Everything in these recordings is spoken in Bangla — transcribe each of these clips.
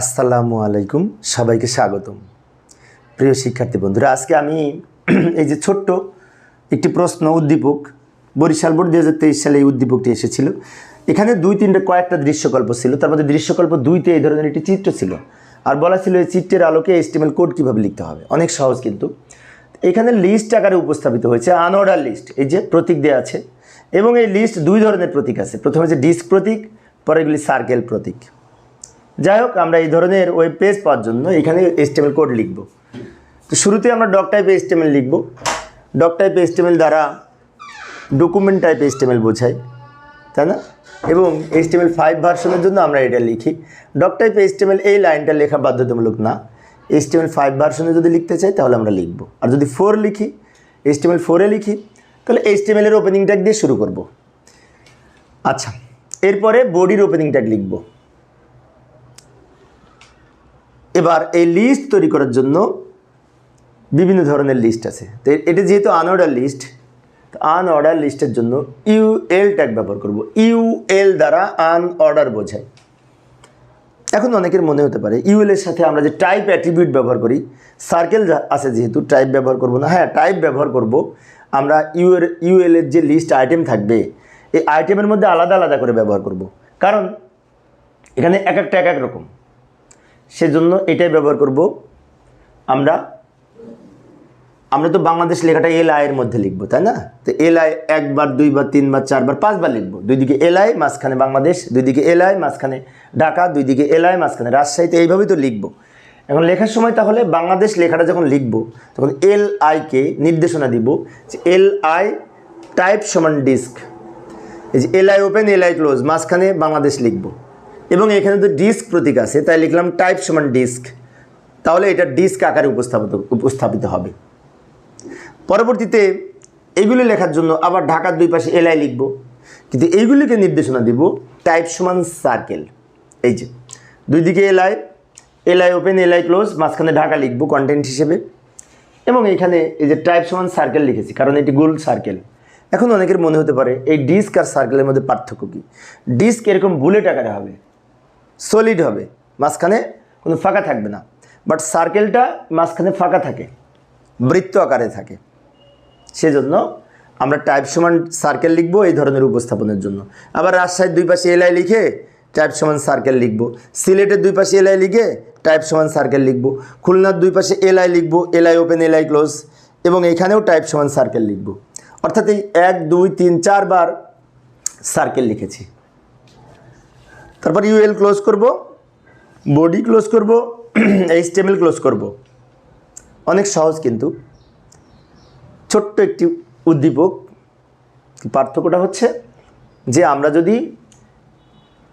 আসসালামু আলাইকুম, সবাইকে স্বাগতম। প্রিয় শিক্ষার্থী বন্ধুরা, আজকে আমি এই যে ছোট্ট একটি প্রশ্ন উদ্দীপক, বরিশাল বোর্ড দু হাজার তেইশ সালে এই উদ্দীপকটি এসেছিল। এখানে দুই তিনটে কয়েকটা দৃশ্যকল্প ছিল, তার মধ্যে দৃশ্যকল্প দুইতে এই ধরনের একটি চিত্র ছিল। আর বলা ছিল এই চিত্রের আলোকে এস্টিমেল কোড কীভাবে লিখতে হবে, অনেক সহজ কিন্তু। এখানে লিস্ট আকারে উপস্থাপিত হয়েছে আনঅর্ডার লিস্ট এই যে প্রতীক দেওয়া আছে। এবং এই লিস্ট দুই ধরনের প্রতীক আছে, প্রথমে হচ্ছে ডিস্ক প্রতীক, পরে এগুলি সার্কেল প্রতীক। যাই হোক, আমরা এই ধরনের ওয়েব পেজ পাওয়ার জন্য এখানে এস্টেমেল কোড লিখব। তো শুরুতে আমরা ডক টাইপ এস্টেমেল লিখব। ডক টাইপ এস্টেমেল দ্বারা ডকুমেন্ট টাইপ এস্টেমেল বোঝাই, তাই না? এবং এস্টেমেল ফাইভ ভার্সনের জন্য আমরা এটা লিখি। ডক টাইপ এস্টেমেল এই লাইনটা লেখা বাধ্যতামূলক না। এস্টেমেল ফাইভ ভার্সনে যদি লিখতে চাই, তাহলে আমরা লিখব। আর যদি ফোর লিখি এস্টেমেল ফোরে লিখি, তাহলে এস্টেমেলের ওপেনিং ট্যাগ দিয়ে শুরু করব। আচ্ছা এরপরে বডির ওপেনিং ট্যাগ লিখব। এবার এই লিস্ট তৈরি করার জন্য বিভিন্ন ধরনের লিস্ট আছে। তো এটা যেহেতু আনঅর্ডার লিস্ট আনঅর্ডার লিস্টের জন্য ইউএল ট্যাগ ব্যবহার করব। ইউএল দ্বারা আনঅর্ডার বোঝায়। এখন অনেকের মনে হতে পারে ইউএল এর সাথে আমরা যে টাইপ অ্যাট্রিবিউট ব্যবহার করি সার্কেল আছে যেহেতু টাইপ ব্যবহার করব না হ্যাঁ টাইপ ব্যবহার করব। আমরা ইউএল এর যে লিস্ট আইটেম থাকবে, এই আইটেমের মধ্যে আলাদা আলাদা করে ব্যবহার করব। কারণ এখানে এক একটা, এক এক রকম। সেজন্য এটাই ব্যবহার করব। আমরা আমরা তো বাংলাদেশ লেখাটা এল আইয়ের মধ্যে লিখব, তাই না? তো এল আই একবার, দুইবার, তিনবার, চারবার, পাঁচবার লিখব। দুই দিকে এল আই মাঝখানে বাংলাদেশ, দুই দিকে এল আই মাঝখানে ঢাকা, দুই দিকে এল আই মাঝখানে রাজশাহীতে এইভাবেই তো লিখব। এখন লেখার সময় তাহলে বাংলাদেশ লেখাটা যখন লিখব, তখন এল আইকে নির্দেশনা দিব যে এল আই টাইপ সমান ডিস্ক এই যে L I open L I close মাঝখানে বাংলাদেশ লিখব। এবং এখানে তো ডিস্ক প্রতীক আছে, তাই লিখলাম টাইপ সমান ডিস্ক তাহলে এটা ডিস্ক আকারে উপস্থাপিত উপস্থাপিত হবে। পরবর্তীতে এইগুলি লেখার জন্য আবার ঢাকার দুই পাশে এল আই লিখব। কিন্তু এইগুলিকে নির্দেশনা দিব টাইপ সমান সার্কেল এই যে, দুই দিকে L I open L I close মাঝখানে ঢাকা লিখব কন্টেন্ট হিসেবে। এবং এখানে এই যে টাইপ সমান সার্কেল লিখেছি, কারণ এটি গোল সার্কেল এখন অনেকের মনে হতে পারে, এই ডিস্ক আর সার্কেলের মধ্যে পার্থক্য কী? ডিস্ক এরকম বুলেট আকারে হবে। সলিড হবে। মাঝখানে কোনো ফাঁকা থাকবে না। বাট সার্কেলটা মাঝখানে ফাঁকা থাকে। বৃত্ত আকারে থাকে। সেজন্য আমরা টাইপ সমান সার্কেল লিখব এই ধরনের উপস্থাপনের জন্য। আবার রাজশাহীর দুই পাশে এলআই লিখে টাইপ সমান সার্কেল লিখব। সিলেটের দুই পাশে এলআই লিখে টাইপ সমান সার্কেল লিখব। খুলনার দুই পাশে এলআই লিখব এলআই ওপেন এলআই ক্লোজ এবং এখানেও টাইপ সমান সার্কেল লিখব। অর্থাৎ এই এক, দুই, তিন, চারবার সার্কেল লিখেছি। তারপর ইউএল ক্লোজ করব বডি ক্লোজ করব এইচটিএমএল ক্লোজ করব। অনেক সহজ কিন্তু। ছোট্ট একটি উদ্দীপক। পার্থক্যটা হচ্ছে? যে আমরা যদি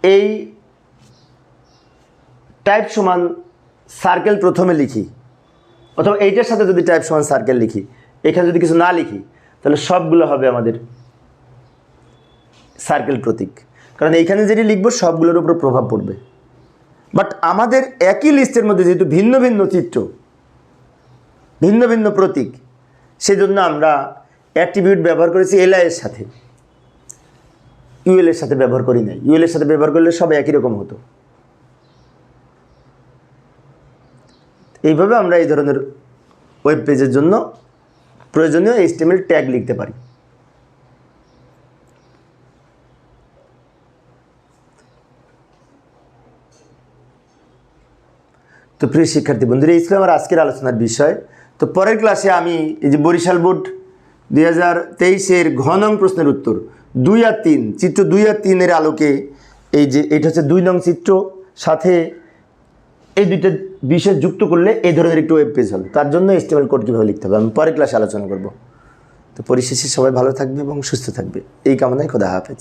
এই টাইপ সমান সার্কেল প্রথমে লিখি, অথবা এইটার সাথে যদি টাইপ সমান সার্কেল লিখি, এখানে যদি কিছু না লিখি, তাহলে সবগুলো হবে আমাদের সার্কেল প্রতীক। কারণ এইখানে যেটি লিখব, সবগুলোর উপর প্রভাব পড়বে। বাট আমাদের একই লিস্টের মধ্যে যেহেতু ভিন্ন ভিন্ন চিত্র, ভিন্ন ভিন্ন প্রতীক, সেজন্য আমরা অ্যাট্রিবিউট ব্যবহার করেছি এলআইয়ের সাথে। ইউএলের সাথে ব্যবহার করি নাই। ইউএলের সাথে ব্যবহার করলে সব একই রকম হতো। এইভাবে আমরা এই ধরনের ওয়েব পেজের জন্য প্রয়োজনীয় এইচটিএমএল ট্যাগ লিখতে পারি। তো প্রিয় শিক্ষার্থী বন্ধুরা, এই ছিল আমার আজকের আলোচনার বিষয়। তো পরের ক্লাসে আমি এই যে বরিশাল বোর্ড দুই হাজার তেইশের ঘ নং প্রশ্নের উত্তর দুই আর তিন, চিত্র দুই আর তিনের আলোকে এই যে এটা হচ্ছে দুই নং চিত্র, সাথে এই দুইটা বিষয় যুক্ত করলে এই ধরনের একটু ওয়েব পেজ হবে। তার জন্য এস্টিমেল কোড কীভাবে লিখতে হবে, আমি পরের ক্লাসে আলোচনা করব। তো পরিশেষে সবাই ভালো থাকবে এবং সুস্থ থাকবে। এই কামনায় খোদা হাফেজ।